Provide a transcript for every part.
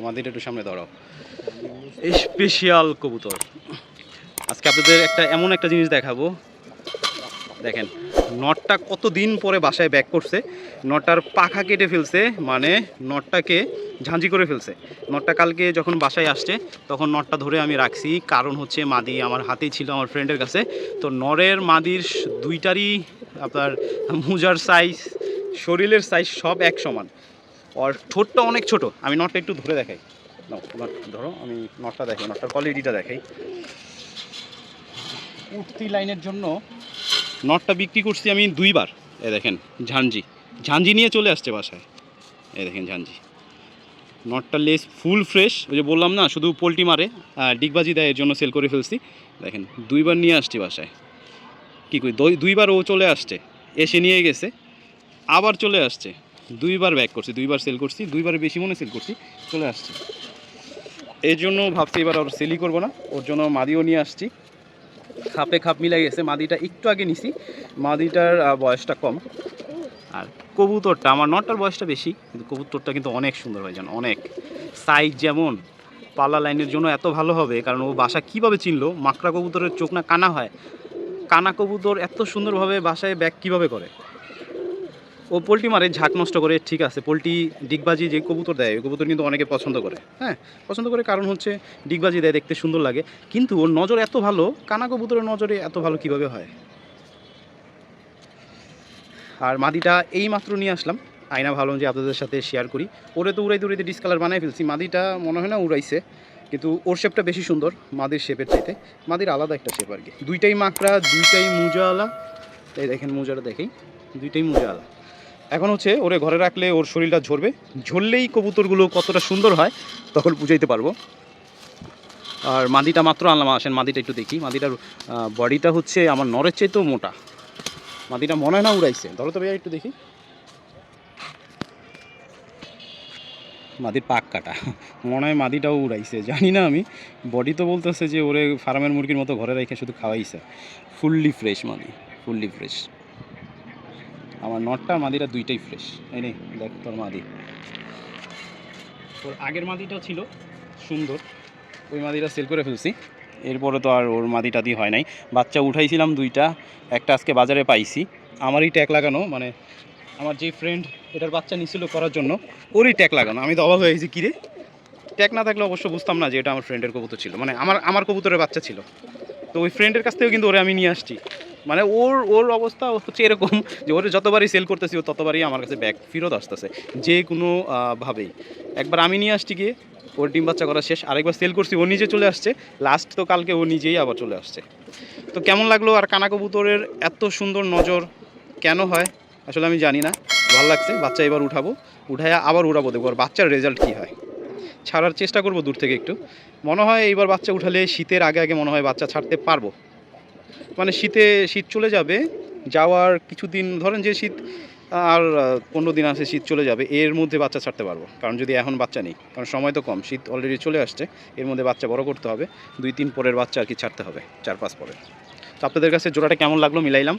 আমাদের একটু সামনে দাঁড়াও। স্পেশাল কবুতর। আজকে আপনাদের একটা এমন একটা জিনিস দেখাবো। দেখেন, নটটা কত দিন পরে বাসায় ব্যাক করছে, নটটার পাখা কেটে ফেলছে মানে নটটাকে ঝাঁঝি করে ফেলছে। নটটা কালকে যখন বাসায় আসছে, তখন নটটা ধরে আমি রাখছি। কারণ হচ্ছে মাদি আমার হাতেই ছিল, আমার ফ্রেন্ডের কাছে। তো নরের মাদির দুইটারই আপনার মুজার সাইজ শরীরের সাইজ সব এক সমান। আর ঠোঁটটা অনেক ছোট। আমি নটটা একটু ধরে দেখাই। ধরো, আমি নটটা দেখাই নটটার কোয়ালিটিটা দেখাই। উঠতি লাইনের জন্য নটটা বিক্রি করছি আমি দুইবার। এ দেখেন ঝাঞ্জি ঝাঞ্জি নিয়ে চলে আসছে বাসায়। এ দেখেন ঝাঞ্জি নটটা লেস ফুল ফ্রেশ ওই যে বললাম না, শুধু পোলট্রি মারে ডিগবাজি দেয়, এর জন্য সেল করে ফেলছি। দেখেন, দুইবার নিয়ে আসছি বাসায়। কী করি দুই- দুইবার ও চলে আসছে। এসে নিয়ে গেছে, আবার চলে আসছে। দুইবার ব্যাক করছি, দুইবার সেল করছি, দুইবার বেশি মনে সেল করছি, চলে আসছে। এই জন্য ভাবছি এবার ওর সেলই করব না, ওর জন্য মাদিও নিয়ে আসছি। খাপে খাপ মিলাই গেছে, মাদিটা একটু আগে নিছি, মাদিটার বয়সটা কম। আর কবুতরটা, আমার নটার বয়সটা বেশি, কিন্তু কবুতরটা কিন্তু অনেক সুন্দর হয় যেন অনেক। সাইজ যেমন, পাল্লা লাইনের জন্য এত ভালো হবে, কারণ ও বাসা কীভাবে চিনলো, মাকড়া কবুতরের চোখ না কানা হয়। কানা কবুতর এত সুন্দরভাবে বাসায় ব্যাক কীভাবে করে? ও পোলট্রি মারে ঝাঁক নষ্ট করে, ঠিক আছে, পোলট্রি ডিগবাজি যে কবুতর দেয়, ওই কবুতর কিন্তু অনেকে পছন্দ করে হ্যাঁ? পছন্দ করে কারণ হচ্ছে ডিগবাজি দেয়, দেখতে সুন্দর লাগে। কিন্তু ওর নজর এত ভালো, কানা কবুতরের নজরে এত ভালো কীভাবে হয়? আর মাদিটা এই মাত্র নিয়ে আসলাম। আয়না ভালো যে আপনাদের সাথে শেয়ার করি। ওরে তো উড়াইতে উড়াইতে ডিসকালার বানাই ফেলছি। মাদিটা মনে হয় না উড়াইছে, কিন্তু ওর শেপটা বেশি সুন্দর, মাদির শেপের চাইতে। মাদির আলাদা একটা শেপ আর কি। দুইটাই মাকড়া, দুইটাই মুজাওয়ালা এই দেখেন মুজাটা দেখেই। দুইটাই মুজাওয়ালা এখন হচ্ছে ওরে ঘরে রাখলে ওর শরীরটা ঝরবে। ঝরলেই কবুতরগুলো কতটা সুন্দর হয়, তখন বুঝাইতে পারব। আর মাদিটা মাত্র আনলাম, আসেন মাদিটা একটু দেখি। মাদিটার বডিটা হচ্ছে আমার নরের চেয়েতেও মোটা। মাদিটা মনে হয় না উড়াইছে। ধরো তো ভাইয়া একটু দেখি। মাদির পাক কাটা। মনে হয় মাদিটাও উড়াইছে, জানি না আমি। বডি তো বলতেছে যে ওরে ফার্মের মুরগির মতো ঘরে রেখে শুধু খাওয়াইছে। ফুললি ফ্রেশ মাদি ফুললি ফ্রেশ আমার নটটা, মাদিটা দুইটাই ফ্রেশ এই নে, দেখ তোর মাদি। ওর আগের মাদিটা ছিল সুন্দর, ওই মাদিটা সেল করে ফেলছি। এরপরে তো আর ওর মাদি টাদি হয় নাই। বাচ্চা উঠাইছিলাম দুইটা, একটা আজকে বাজারে পাইছি। আমারই ট্যাগ লাগানো মানে আমার যে ফ্রেন্ড এটার বাচ্চা নিছিল করার জন্য, ওরই ট্যাগ লাগানো। আমি তো অবাক হয়ে গেছি, কিরে? ট্যাগ না থাকলে অবশ্য বুঝতাম না যে এটা আমার ফ্রেন্ডের কবুতর ছিল। মানে আমার আমার কবুতরের বাচ্চা ছিল। তো ওই ফ্রেন্ডের কাছ থেকেও কিন্তু ওরে আমি নিয়ে আসছি। মানে ওর ওর অবস্থা হচ্ছে এরকম যে ওর যতবারই সেল করতেছি, ও ততবারই আমার কাছে ব্যাগ ফেরত আসতেছে। যে কোনো ভাবেই। একবার আমি নিয়ে আসছি গিয়ে, ওর ডিম বাচ্চা করা শেষ। আরেকবার সেল করছি, ও নিজে চলে আসছে। লাস্ট তো কালকে ও নিজেই আবার চলে আসছে। তো কেমন লাগল? আর কানা কবুতরের এত সুন্দর নজর কেন হয়? আসলে আমি জানি না। ভালো লাগছে। বাচ্চা এবার উঠাবো। উঠায় আবার উড়াবো। দেখব আর বাচ্চার রেজাল্ট কী হয়। ছাড়ার চেষ্টা করব দূর থেকে একটু। মনে হয় এইবার বাচ্চা উঠালে শীতের আগে আগে মনে হয় বাচ্চা ছাড়তে পারব। মানে শীতে, শীত চলে যাবে, যাওয়ার কিছুদিন, ধরেন যে শীত, আর পনেরো দিন আসে শীত চলে যাবে, এর মধ্যে বাচ্চা ছাড়তে পারব। কারণ যদি এখন বাচ্চা নেই, কারণ সময় তো কম, শীত অলরেডি চলে আসছে, এর মধ্যে বাচ্চা বড় করতে হবে, দুই তিন পরের বাচ্চা আর কি ছাড়তে হবে, চার পাঁচ পরে তো আপনাদের কাছে জোড়াটা কেমন লাগল মিলাইলাম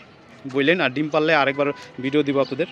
বললেন আর ডিম পারলে আরেকবার ভিডিও দিব আপনাদের।